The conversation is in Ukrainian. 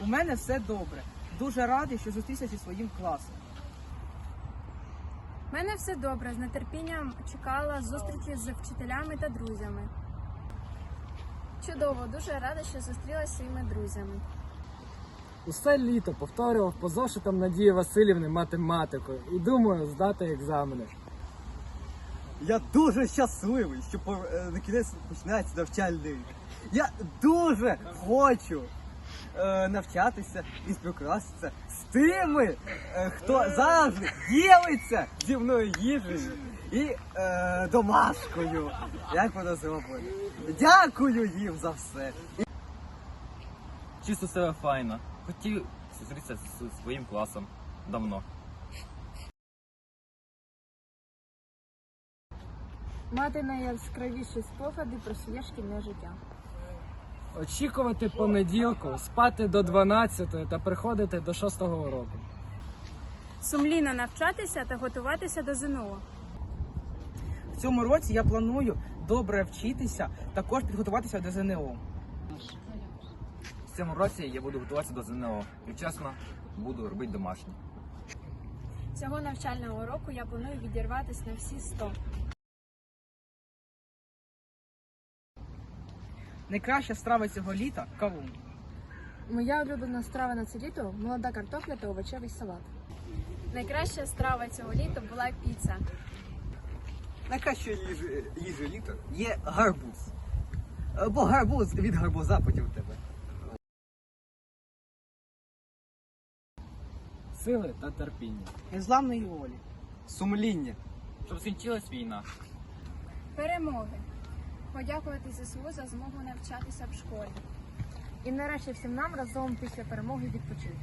У мене все добре. Дуже радий, що зустрівся зі своїм класом. У мене все добре. З нетерпінням чекала зустрічі з вчителями та друзями. Чудово, дуже рада, що зустрілася зі своїми друзями. Усе літо повторював по зошитам Надії Васильівни математику і думаю здати екзамени. Я дуже щасливий, що по- е, на кінець починається навчальний рік. Я дуже хочу навчатися і співкласитися з тими, е, хто завжди ділиться зі мною їжею і е, домашкою. Як воно зроблено. Дякую їм за все. Чисто себе файно. Хотів зустрітися з своїм класом давно. Мати найяскравіші спогади про своє шкільне життя. Очікувати понеділку, спати до 12 та приходити до 6 уроку. Сумлінно навчатися та готуватися до ЗНО. В цьому році я планую добре вчитися, також підготуватися до ЗНО. В цьому році я буду готуватися до ЗНО і вчасно буду робити домашнє. Цього навчального року я планую відірватися на всі 100. Найкраща страва цього літа кавун. Моя улюблена страва на це літо молода картопля та овочевий салат. Найкраща страва цього літа була піца. Найкраща їжа, їжа літа є гарбуз. Бо гарбуз від гарбуза потім в тебе. Сили та терпіння. Незламної волі. Сумління. Щоб скінчилась війна. Перемоги. Подякувати ЗСУ за змогу навчатися в школі. І нарешті всім нам разом після перемоги відпочити.